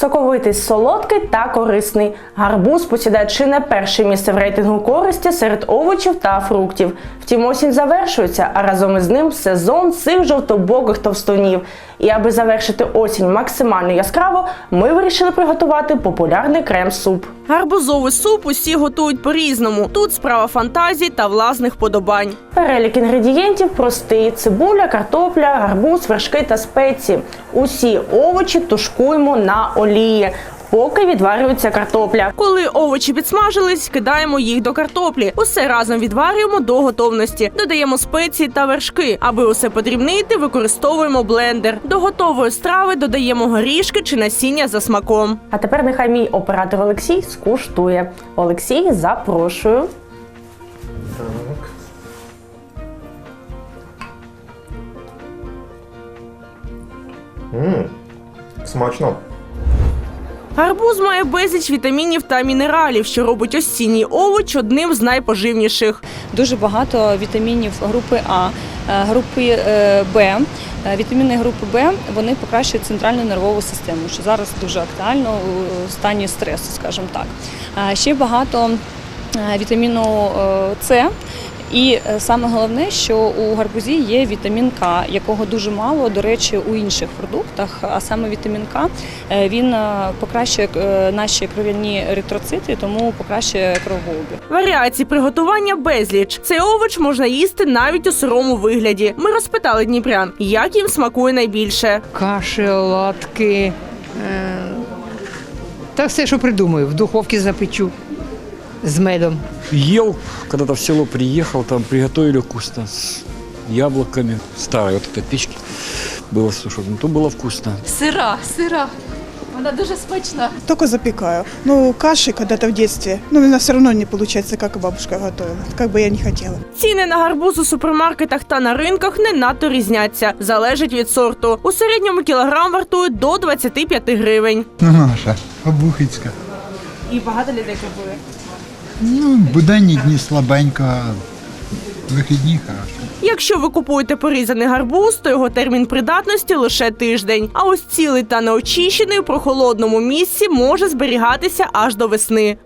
Соковитий, солодкий та корисний. Гарбуз посідає чи не перше місце в рейтингу користі серед овочів та фруктів. Втім, осінь завершується, а разом із ним сезон цих жовтобоких товстунів. І аби завершити осінь максимально яскраво, ми вирішили приготувати популярний крем-суп. Гарбузовий суп усі готують по-різному. Тут справа фантазії та власних подобань. Перелік інгредієнтів простий: цибуля, картопля, гарбуз, вершки та спеції. Усі овочі тушкуємо на олії. Поки відварюється картопля. Коли овочі підсмажились, кидаємо їх до картоплі. Усе разом відварюємо до готовності. Додаємо спеції та вершки. Аби усе подрібнити, використовуємо блендер. До готової страви додаємо горішки чи насіння за смаком. А тепер нехай мій оператор Олексій скуштує. Олексій, запрошую. Так. Мм, смачно. Гарбуз має безліч вітамінів та мінералів, що робить осінній овоч одним з найпоживніших. дуже багато вітамінів групи А, е, групи е, Б. Е, Вітаміни групи Б вони покращують центральну нервову систему, що зараз дуже актуально у стані стресу, скажімо так. Ще багато вітаміну С. І е, саме головне, що у гарбузі є вітамін К, якого дуже мало, до речі, у інших продуктах. А саме вітамін К е, він е, покращує наші кров'яні еритроцити, тому покращує кровообіг. Варіацій приготування безліч. Цей овоч можна їсти навіть у сирому вигляді. Ми розпитали дніпрян, як їм смакує найбільше. каші, оладки. Е, Та все, що придумаю, в духовці запечу з медом. Ел, когда-то в село приехал, там приготовили вкусно с яблоками. Старой вот этой печки было сушено. То было вкусно. Сира, сира. Вона дуже смачна. Только запекаю. Ну, каши когда-то в детстве, ну, у меня все равно не получается, как и бабушка готовила. Как бы я не хотела. Ціни на гарбуз у супермаркетах та на ринках не надто різняться. Залежить від сорту. У середньому кілограм вартує до 25 гривень. Ну, наша, Обухицька. І багато людей купує. Ну, буденні дні слабенько, вихідні хорошо. Якщо ви купуєте порізаний гарбуз, то його термін придатності лише тиждень. А ось цілий та неочищений у прохолодному місці може зберігатися аж до весни.